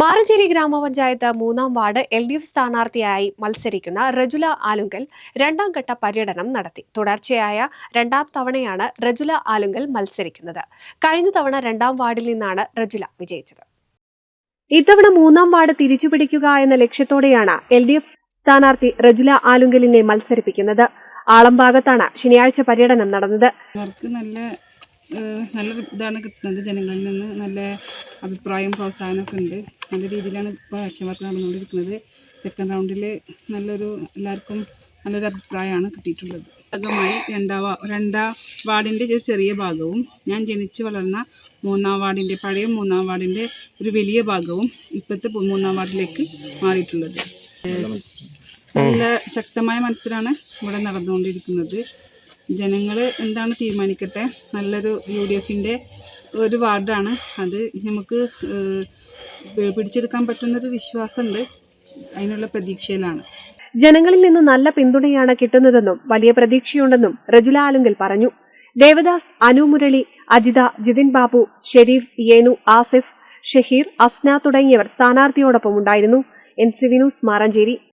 മാറഞ്ചേരി ഗ്രാമപഞ്ചായത്ത് മൂന്നാം ward L D F സ്ഥാനാർത്ഥിയായി മത്സരിക്കുന്ന റജുല ആലുങ്കൽ രണ്ടാം ഘട്ട പര്യടനം നടത്തി. തുടർച്ചയായ രണ്ടാം തവണയാണ് റജുല ആലുങ്കൽ മത്സരിക്കുന്നത്. കഴിഞ്ഞ തവണ രണ്ടാം വാർഡിൽ നിന്നാണ് റജുല വിജയിച്ചത്. ഇത്തവണ മൂന്നാം വാർഡ് തിരിച്ചുപിടിക്കുക എന്ന ലക്ഷ്യത്തോടെയാണ് എൽ ഡി എഫ് സ്ഥാനാർത്ഥി റജുല ആലുങ്കലിനെ മത്സരിപ്പിക്കുന്നത്. ആളംഭാഗത്താണ് ശനിയാഴ്ച പര്യടനം നടന്നത്. നല്ല നല്ല ഇതാണ് കിട്ടുന്നത്. ജനങ്ങളിൽ നിന്ന് നല്ല അഭിപ്രായം പ്രോത്സാഹനമൊക്കെ ഉണ്ട്. നല്ല രീതിയിലാണ് ഇപ്പോൾ ആക്ഷൻ വർക്ക് നടന്നുകൊണ്ടിരിക്കുന്നത് സെക്കൻഡ് റൗണ്ടിൽ നല്ലൊരു എല്ലാവർക്കും നല്ലൊരു അഭിപ്രായമാണ് കിട്ടിയിട്ടുള്ളത്. ഭാഗമായി രണ്ടാം വാ- രണ്ടാം വാർഡിന്റെ ഒരു ചെറിയ ഭാഗവും ഞാൻ ജനിച്ച് വളർന്ന മൂന്നാം വാർഡിന്റെ പഴയ മൂന്നാം വാർഡിന്റെ ഒരു വലിയ ഭാഗവും ഇപ്പോഴത്തെ മൂന്നാം വാർഡിലേക്ക് മാറിയിട്ടുള്ളത്. നല്ല ശക്തമായ മത്സരമാണ് ഇവിടെ നടന്നുകൊണ്ടിരിക്കുന്നത്. ജനങ്ങൾ എന്താണ് തീരുമാനിക്കട്ടെ? നല്ലൊരു യു ഡി എഫിന്റെ ഒരു വാർഡാണ്. അത് നമുക്ക് പിടിച്ചെടുക്കാൻ പറ്റുന്നൊരു വിശ്വാസമുണ്ട് അതിനുള്ള പ്രതീക്ഷയിലാണ്. ജനങ്ങളിൽ നിന്ന് നല്ല പിന്തുണയാണ് കിട്ടുന്നതെന്നും വലിയ പ്രതീക്ഷയുണ്ടെന്നും റജുല ആലുങ്കൽ പറഞ്ഞു. ദേവദാസ് അനു മുരളി അജിത ജിതിൻ ബാബു ഷെരീഫ് യേനു ആസിഫ് ഷഹീർ അസ്ന തുടങ്ങിയവർ സ്ഥാനാർത്ഥിയോടൊപ്പം ഉണ്ടായിരുന്നു. N C V news Maranchery.